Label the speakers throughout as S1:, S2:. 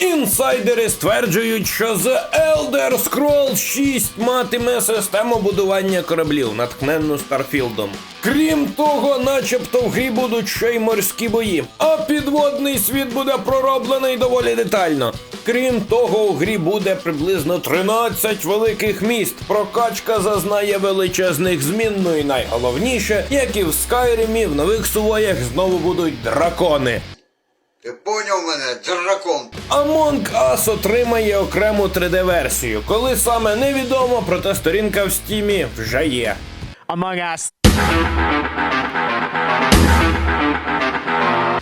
S1: Інсайдери стверджують, що The Elder Scrolls 6 матиме систему будування кораблів, натхненну Старфілдом. Крім того, начебто в грі будуть ще й морські бої, а підводний світ буде пророблений доволі детально. Крім того, у грі буде приблизно 13 великих міст. Прокачка зазнає величезних змін. Ну і найголовніше, як і в Скайримі, в нових сувоях знову будуть дракони.
S2: Ти поняв мене, дракон.
S1: Among Us отримає окрему 3D-версію. Коли саме невідомо, проте сторінка в стімі вже є.
S3: Among Us.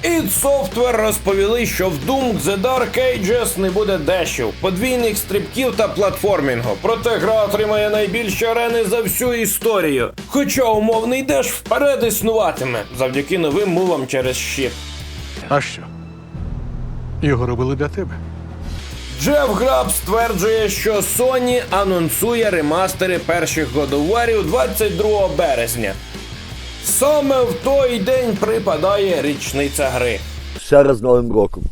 S1: id Software розповіли, що в Doom The Dark Ages не буде дешів, подвійних стрибків та платформінгу. Проте гра отримає найбільші арени за всю історію. Хоча умовний деш вперед існуватиме завдяки новим мувам через щит.
S4: А що? Його робили для тебе.
S1: Джеф Граб стверджує, що Sony анонсує ремастери перших годоварів 22 березня. Саме в той день припадає річниця гри.
S5: Ще раз з Новим роком.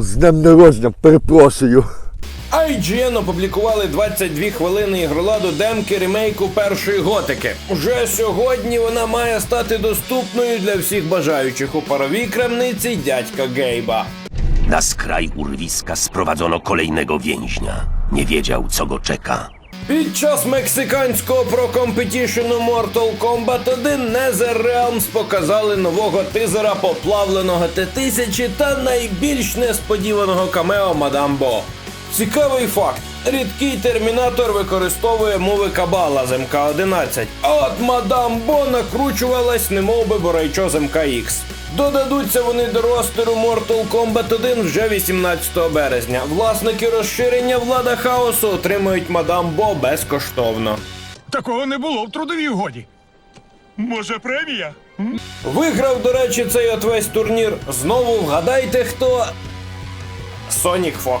S5: З днем народження, перепрошую.
S1: IGN опублікували 22 хвилини ігроладу демки ремейку першої готики. Уже сьогодні вона має стати доступною для всіх бажаючих у паровій крамниці дядька Гейба.
S6: Na skraj urwiska sprowadzono kolejnego więźnia. Nie wiedział, co go czeka.
S1: Під час мексиканського прокомпетішену Mortal Kombat 1 NetherRealms показали нового тизера поплавленого Т-1000 та найбільш несподіваного камео Мадам Бо. Цікавий факт. Рідкий термінатор використовує мови Кабала з МК-11, а от Мадам Бо накручувалась немов би Борайчо з МК-Х. Додадуться вони до ростеру Mortal Kombat 1 вже 18 березня. Власники розширення влада хаосу отримують мадам Бо безкоштовно.
S4: Такого не було в трудовій угоді. Може, премія?
S1: Виграв, до речі, цей от весь турнір. Знову вгадайте хто. Sonic Fox.